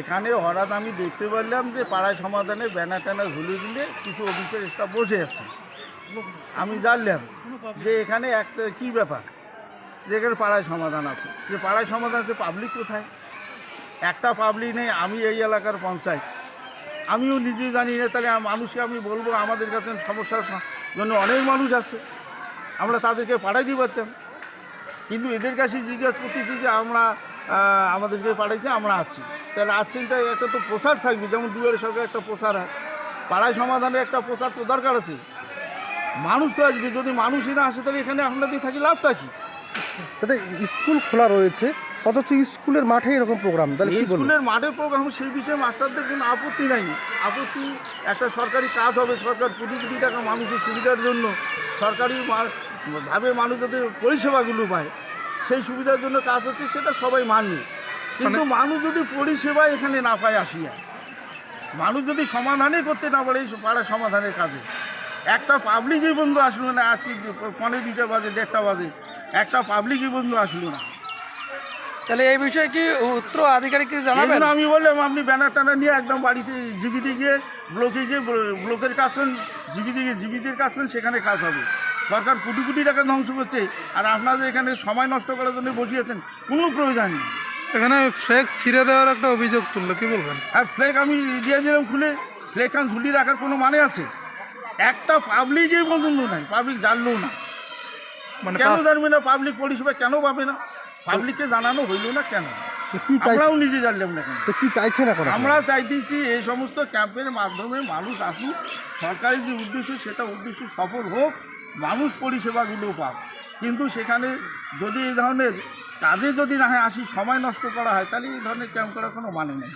এখানে হঠাৎ আমি দেখতে পারলাম যে পাড়ায় সমাধানে ব্যানার ট্যানার ঝুলিয়ে দিলে কিছু অফিসের স্টাফ বসে আছে। আমি জানলাম যে এখানে একটা কি ব্যাপার? যে এখানে পাড়ায় সমাধান আছে। যে পাড়ায় সমাধান আছে পাবলিক কোথায়? একটা পাবলিক নেই, আমি এই এলাকার পঞ্চায়েত। আমিও নিজে জানি না, তাহলে মানুষকে আমি বলব, আমাদের কাছে সমস্যার জন্য অনেক মানুষ আছে। আমরা তাদেরকে পাঠাই দিতে পারতাম। কিন্তু এদের কাছে জিজ্ঞাসা করতেছি যে আমরা আমাদেরকে পাঠাইছে, আমরা আছি। তাহলে আছেন তাই একটা তো প্রসার থাকবে যেমন দুয়ারের সঙ্গে একটা প্রসার হয়। পাড়ায় সমাধানের একটা প্রসার তো দরকার আছে। মানুষ তো আসবে যদি মানুষই না আসে তাহলে এখানে আপনাদের থাকি লাভটা কি? তাতে স্কুল খোলা রয়েছে অথচ স্কুলের মাঠে এরকম প্রোগ্রাম তাহলে স্কুলের মাঠে প্রোগ্রাম সেই বিষয়ে মাস্টারদের কোনো আপত্তি নাই। আপত্তি একটা সরকারি কাজ হবে সরকার কোটি কোটি টাকা মানুষের সুবিধার জন্য সরকারি ভাবে মানুষ যাতে পরিষেবাগুলো পায় সেই সুবিধার জন্য কাজ হচ্ছে সেটা সবাই মানবে। কিন্তু মানুষ যদি পরিষেবা এখানে না পায় আসিয়া মানুষ যদি সমাধানই করতে না পারে এই পাড়া সমাধানের কাজে। একটা পাবলিকই বন্ধু আসলো না আজকে পনেরো দুইটা বাজে দেড়টা বাজে একটা পাবলিকই বন্ধু আসলো না। তাহলে এই বিষয়ে কি উত্তর আধিকারিককে জানাবেন? আমি বললাম আপনি ব্যানার টানার নিয়ে একদম বাড়িতে জিবিতে গিয়ে ব্লকে গিয়ে ব্লকের কাজ করেন জিবিতে গিয়ে জিবিদের কাজ করেন সেখানে কাজ হবে। সরকার কোটি কোটি টাকা ধ্বংস করছে আর আপনাদের এখানে সময় নষ্ট করার জন্য বসিয়েছেন কোনো প্রয়োজন নেই। এখানে ফ্লেক্স ছিঁড়ে দেওয়ার একটা অভিযোগ তুললো কি বলবেন? আর ফ্লেক আমি দিয়ে দিলাম খুলে ফ্লেক খান ঝুলিয়ে রাখার কোনো মানে আছে? একটা পাবলিকই পর্যন্ত নাই পাবলিক জানলেও না। মানে কেন জানবে না? পাবলিক পরিষেবা কেন পাবে না? পাবলিককে জানানো হইল না কেন? আমরাও নিজে জানলাম না কেন? তো কি চাইছেন এখন আমরা চাইতেছি এই সমস্ত ক্যাম্পের মাধ্যমে মানুষ আসুক সরকারের যে উদ্দেশ্য সেটা উদ্দেশ্য সফল হোক মানুষ পরিষেবাগুলো পাক। কিন্তু সেখানে যদি এই ধরনের কাজে যদি না হয় আসি সময় নষ্ট করা হয় তাহলে এই ধরনের ক্যাম্প করার কোনো মানে নেই।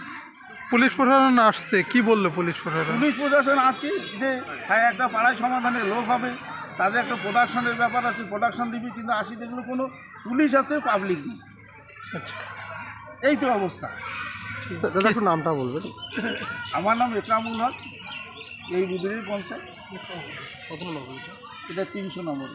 পুলিশ প্রশাসন আসছে কি বলল পুলিশ প্রশাসন? পুলিশ প্রশাসন আছে যে হ্যাঁ একটা পাড়ায় সমাধানের লোক হবে তাদের একটা প্রোডাকশনের ব্যাপার আছে প্রোডাকশন দিবি কিন্তু আসি দেখল কোনো পুলিশ আছে পাবলিক নেই। এই তো অবস্থা। দাদা একটু নামটা বলবেন। আমার নাম একরামুল হক এই বুধুরির পঞ্চায়েত। কত নম্বর এটা তিনশো নম্বর।